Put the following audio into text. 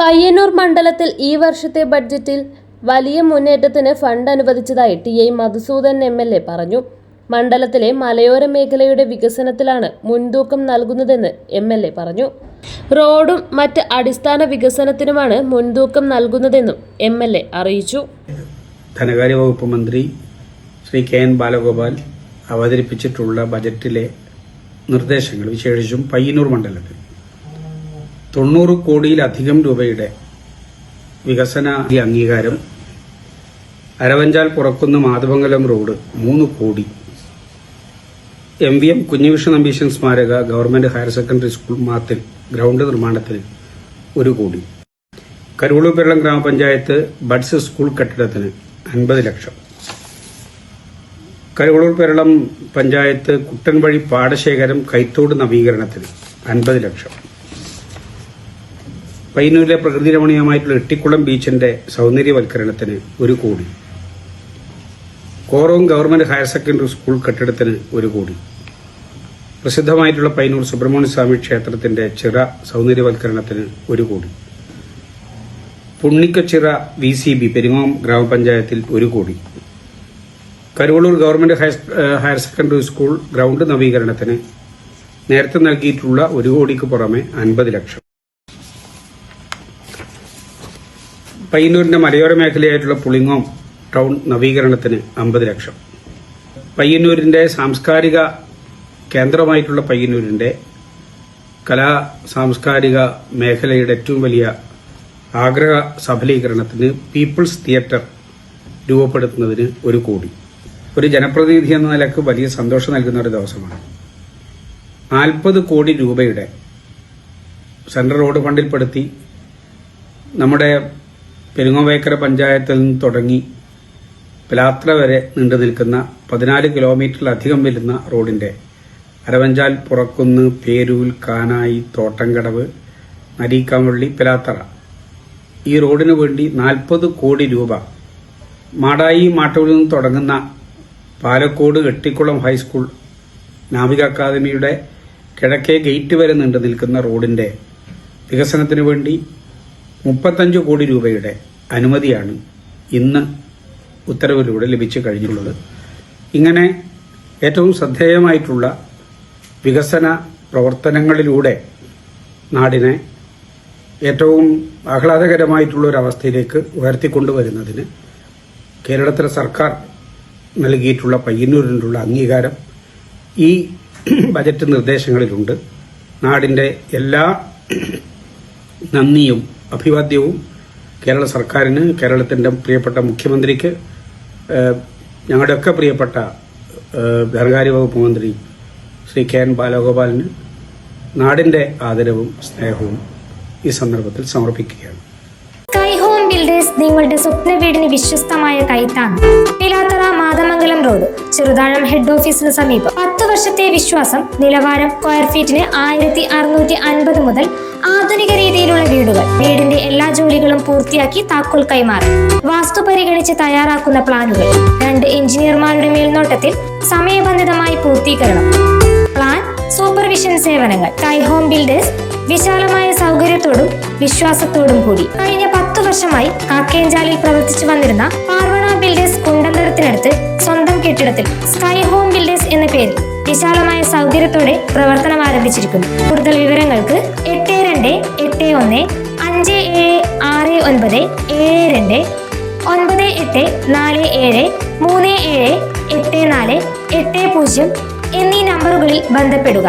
പയ്യന്നൂർ മണ്ഡലത്തിൽ ഈ വർഷത്തെ ബഡ്ജറ്റിൽ വലിയ മുന്നേറ്റത്തിന് ഫണ്ട് അനുവദിച്ചതായി T I Madhusudan M L A പറഞ്ഞു. മണ്ഡലത്തിലെ മലയോര മേഖലയുടെ വികസനത്തിലാണ് മുൻതൂക്കം നൽകുന്നതെന്ന് എം എൽ എ പറഞ്ഞു. റോഡും മറ്റ് അടിസ്ഥാന വികസനത്തിനുമാണ് മുൻതൂക്കം നൽകുന്നതെന്നും എം എൽ എ അറിയിച്ചു. ധനകാര്യ വകുപ്പ് മന്ത്രി ശ്രീ കെ എൻ ബാലഗോപാൽ അവതരിപ്പിച്ചിട്ടുള്ള ബജറ്റിലെ നിർദ്ദേശങ്ങൾ വിശേഷിച്ചും പയ്യന്നൂർ മണ്ഡലത്തിൽ തൊണ്ണൂറ് കോടിയിലധികം രൂപയുടെ വികസന അംഗീകാരം അരവഞ്ചാൽ പുറക്കുന്ന മാധവങ്കലം റോഡ് മൂന്ന് കോടി. M V M Kunhivishnu Nambeesan സ്മാരക government higher secondary school Mathil ground നിർമ്മാണത്തിന് ഒരു കോടി. കരുവള്ളൂർ പെരളം ഗ്രാമപഞ്ചായത്ത് ബഡ്സ് സ്കൂൾ കെട്ടിടത്തിന് അൻപത് ലക്ഷം. കരുവളൂർ പെരളം പഞ്ചായത്ത് കുട്ടൻവഴി പാടശേഖരം കൈത്തോട് നവീകരണത്തിന് അൻപത് ലക്ഷം. പയ്യന്നൂരിലെ പ്രകൃതി രമണീയമായിട്ടുള്ള എട്ടിക്കുളം ബീച്ചിന്റെ സൗന്ദര്യവൽക്കരണത്തിന് ഒരു കോടി. Korom government higher secondary school കെട്ടിടത്തിന് ഒരു കോടി. പ്രസിദ്ധമായിട്ടുള്ള പയ്യന്നൂർ സുബ്രഹ്മണ്യ സ്വാമി ക്ഷേത്രത്തിന്റെ ചിറ സൗന്ദര്യവൽക്കരണത്തിന് ഒരു കോടി. Punnakkachira V C B Peringome ഗ്രാമപഞ്ചായത്തിൽ ഒരു കോടി. Karuvallur government higher secondary school ground നവീകരണത്തിന് നേരത്തെ നൽകിയിട്ടുള്ള ഒരു കോടിക്ക് പുറമെ അൻപത് ലക്ഷം. പയ്യന്നൂരിന്റെ മലയോര മേഖലയായിട്ടുള്ള പുളിങ്ങോം ടൗൺ നവീകരണത്തിന് അമ്പത് ലക്ഷം. പയ്യന്നൂരിന്റെ സാംസ്കാരിക കേന്ദ്രമായിട്ടുള്ള പയ്യന്നൂരിന്റെ കലാ സാംസ്കാരിക മേഖലയുടെ ഏറ്റവും വലിയ ആഗ്രഹ സഫലീകരണത്തിന് പീപ്പിൾസ് തിയേറ്റർ രൂപപ്പെടുത്തുന്നതിന് ഒരു കോടി. ഒരു ജനപ്രതിനിധി എന്ന നിലയ്ക്ക് വലിയ സന്തോഷം നൽകുന്ന ഒരു ദിവസമാണ്. നാൽപ്പത് കോടി രൂപയുടെ സെൻട്രൽ റോഡ് ഫണ്ടിൽപ്പെടുത്തി നമ്മുടെ പെരുങ്ങോവേക്കര പഞ്ചായത്തിൽ നിന്ന് തുടങ്ങി പിലാത്ര വരെ നീണ്ടു നിൽക്കുന്ന പതിനാല് കിലോമീറ്ററിലധികം വരുന്ന റോഡിന്റെ അരവഞ്ചാൽ പുറക്കുന്ന് പേരൂൽ കാനായി തോട്ടംകടവ് നരീക്കാമ്പള്ളി പിലാത്തറ. ഈ റോഡിനു വേണ്ടി നാൽപ്പത് കോടി രൂപ മാടായി മാട്ടൂരിൽ നിന്ന് തുടങ്ങുന്ന പാലക്കോട് എട്ടിക്കുളം ഹൈസ്കൂൾ നാവിക അക്കാദമിയുടെ കിഴക്കേ ഗേറ്റ് വരെ നീണ്ടു നിൽക്കുന്ന റോഡിന്റെ വികസനത്തിനു വേണ്ടി മുപ്പത്തഞ്ച് കോടി രൂപയുടെ അനുമതിയാണ് ഇന്ന് ഉത്തരവിലൂടെ ലഭിച്ചു കഴിഞ്ഞിട്ടുള്ളത്. ഇങ്ങനെ ഏറ്റവും ശ്രദ്ധേയമായിട്ടുള്ള വികസന പ്രവർത്തനങ്ങളിലൂടെ നാടിനെ ഏറ്റവും ആഹ്ലാദകരമായിട്ടുള്ള ഒരു അവസ്ഥയിലേക്ക് ഉയർത്തിക്കൊണ്ടുവരുന്നതിന് കേരളത്തിലെ സർക്കാർ നൽകിയിട്ടുള്ള പയ്യന്നൂരിനുള്ള അംഗീകാരം ഈ ബജറ്റ് നിർദ്ദേശങ്ങളിലുണ്ട്. നാടിന്റെ എല്ലാ നന്ദിയും അഭിവാദ്യവും കേരള സർക്കാരിന് കേരളത്തിന്റെ പ്രിയപ്പെട്ട മുഖ്യമന്ത്രിക്ക് ഞങ്ങളുടെയൊക്കെ പ്രിയപ്പെട്ട ധനകാര്യ വകുപ്പ് മന്ത്രി ശ്രീ കെ എൻ ബാലഗോപാലിന് നാടിന്റെ ആദരവും സ്നേഹവും ഈ സന്ദർഭത്തിൽ സമർപ്പിക്കുകയാണ്. ഹോം നിങ്ങളുടെ സ്വപ്ന വീടിന് വിശ്വസ്തമായ കൈത്താങ് പിലാത്തറ മാതമംഗലം റോഡ് ചെറുതാഴം ഹെഡ് ഓഫീസിന് സമീപം. പത്ത് വർഷത്തെ വിശ്വാസം നിലവാരം സ്ക്വയർ ഫീറ്റിന് ആയിരത്തി അറുന്നൂറ്റി അൻപത് മുതൽ ആധുനിക രീതിയിലുള്ള വീടുകൾ. വീടിന്റെ എല്ലാ ജോലികളും പൂർത്തിയാക്കി താക്കോൽ കൈമാറി. വാസ്തു പരിഗണിച്ച് തയ്യാറാക്കുന്ന പ്ലാനുകൾ. രണ്ട് എഞ്ചിനീയർമാരുടെ മേൽനോട്ടത്തിൽ സമയബന്ധിതമായി പൂർത്തീകരണം. പ്ലാൻ സൂപ്പർവിഷൻ സേവനങ്ങൾ. സ്കൈ ഹോം ബിൽഡേഴ്സ് വിശാലമായ സൗകര്യത്തോടും വിശ്വാസത്തോടും കൂടി. കഴിഞ്ഞ പത്തു വർഷമായി കാക്കേഞ്ചാലിൽ പ്രവർത്തിച്ചു വന്നിരുന്ന പാർവണ ബിൽഡേഴ്സ് കുണ്ടന്തരത്തിനടുത്ത് സ്വന്തം കെട്ടിടത്തിൽ സ്കൈ ഹോം ബിൽഡേഴ്സ് എന്ന പേരിൽ വിശാലമായ സൗകര്യത്തോടെ പ്രവർത്തനം ആരംഭിച്ചിരിക്കുന്നു. കൂടുതൽ വിവരങ്ങൾക്ക് ഒന്ന് അഞ്ച് ഏഴ് ആറ് ഒൻപത് ഏഴ് രണ്ട് ഒൻപത് എട്ട് നാല് ഏഴ് മൂന്ന് ഏഴ് എട്ട് നാല് എട്ട് പൂജ്യം എന്നീ നമ്പറുകളിൽ ബന്ധപ്പെടുക.